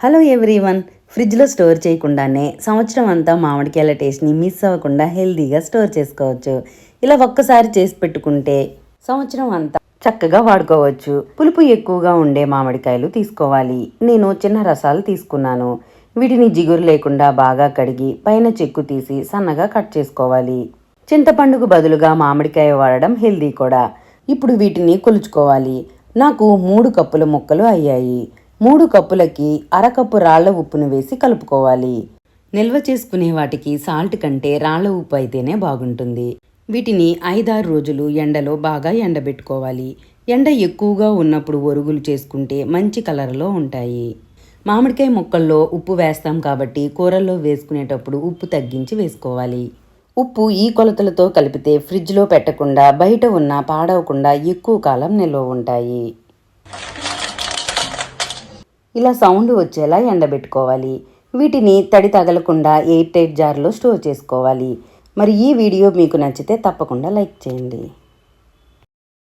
Hello everyone ఫ్రిడ్జ్లో store చేయకుండానే సంవత్సరం అంతా మామిడికాయల టేస్ట్ని మిస్ అవ్వకుండా హెల్దీగా స్టోర్ చేసుకోవచ్చు. ఇలా ఒక్కసారి చేసి పెట్టుకుంటే సంవత్సరం అంతా చక్కగా వాడుకోవచ్చు. పులుపు ఎక్కువగా ఉండే మామిడికాయలు తీసుకోవాలి. నేను చిన్న రసాలు తీసుకున్నాను. వీటిని జిగురు లేకుండా బాగా కడిగి పైన చెక్కు తీసి సన్నగా కట్ చేసుకోవాలి. చింతపండుకు బదులుగా మామిడికాయ వాడడం హెల్దీ కూడా. ఇప్పుడు వీటిని కొలుచుకోవాలి. నాకు మూడు కప్పుల ముక్కలు అయ్యాయి. మూడు కప్పులకి అరకప్పు రాళ్ళ ఉప్పును వేసి కలుపుకోవాలి. నిల్వ చేసుకునే వాటికి సాల్ట్ కంటే రాళ్ళ ఉప్పు అయితేనే బాగుంటుంది. వీటిని ఐదారు రోజులు ఎండలో బాగా ఎండబెట్టుకోవాలి. ఎండ ఎక్కువగా ఉన్నప్పుడు ఒరుగులు చేసుకుంటే మంచి కలర్లో ఉంటాయి. మామిడికాయ ముక్కల్లో ఉప్పు వేస్తాం కాబట్టి కూరల్లో వేసుకునేటప్పుడు ఉప్పు తగ్గించి వేసుకోవాలి. ఉప్పు ఈ కొలతలతో కలిపితే ఫ్రిడ్జ్లో పెట్టకుండా బయట ఉన్న పాడవకుండా ఎక్కువ కాలం నిల్వ ఉంటాయి. ఇలా సౌండ్ వచ్చేలా ఎండబెట్టుకోవాలి. వీటిని తడి తగలకుండా ఎయిర్ టైట్ జార్లో స్టోర్ చేసుకోవాలి. మరి ఈ వీడియో మీకు నచ్చితే తప్పకుండా లైక్ చేయండి.